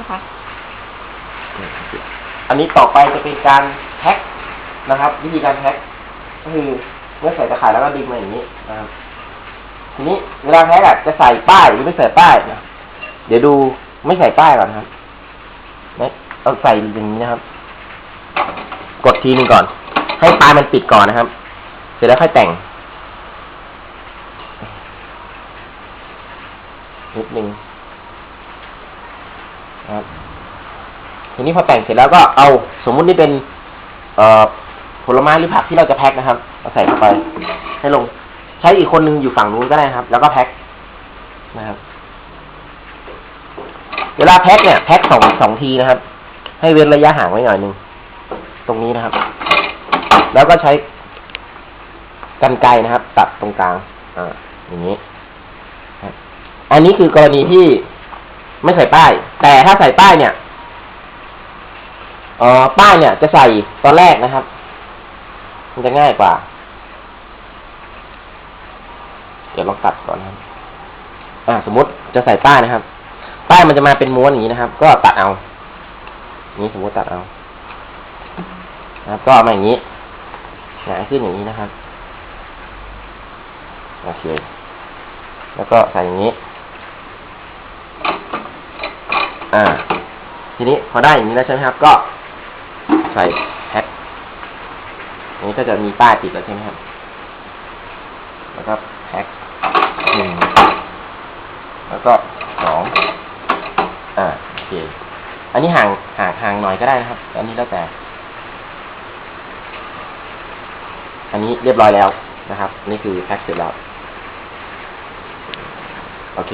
นะคะ อันนี้ต่อไปจะเป็นการแพ็คนะครับ วิธีการแพ็คก็คือเมื่อใส่ตะข่ายแล้วก็ดึงมาอย่างนี้นะครับทีนี้เวลาแพ็คอะจะใส่ป้ายหรือไม่ใส่ป้ายนะเดี๋ยวดูไม่ใส่ป้ายก่อนครับเอาใส่อย่างนี้นะครับ กดทีนึงก่อน ให้ปลายมันปิดก่อนนะครับ เสร็จแล้วค่อยแต่งนิดนึง ครับทีนี้พอแต่งเสร็จแล้วก็เอาสมมุตินี่เป็นเอ่อผลไม้หรือผักที่เราจะแพ็คนะครับเอาใส่เข้าไป ให้ลง ใช้อีกคนนึงอยู่ฝั่งนู้นก็ได้ครับ แล้วก็แพ็คนะครับ เวลาแพ็คเนี่ยแพ็คสองสองทีนะครับ ให้เว้นระยะห่างไว้หน่อยหนึ่งตรงนี้นะครับ แล้วก็ใช้กันไกรนะครับ ตัดตรงกลาง อ่า อย่างนี้อันนี้คือกรณีที่ ไม่ใส่ป้าย แต่ถ้าใส่ป้ายเนี่ยเอ่อป้ายเนี่ย จะใส่ตอนแรกนะครับ มันจะง่ายกว่า เดี๋ยวลองตัดก่อนนะครับ อ่า สมมติจะใส่ป้ายนะครับ ป้ายมันจะมาเป็นม้วนอย่างนี้นะครับ ก็ตัดเอานี้สมมติตัดเอานะครับ ก็เอามาอย่างนี้หงายขึ้นอย่างนี้นะครับโอเค แล้วก็ใส่อย่างนี้ อ่า ทีนี้พอได้อย่างนี้แล้วใช่ไหมครับ ก็ใส่แพ็คอันนี้ก็จะมีป้ายติดแล้วใช่ไหมครับ แล้วก็แพ็คหนึ่งแล้วก็สองอ่าโอเค อันนี้ห่างห่างห่างหน่อยก็ได้นะครับ อันนี้แล้วแต่ อันนี้เรียบร้อยแล้วนะครับ นี่คือแพ็คเสร็จแล้ว โอเค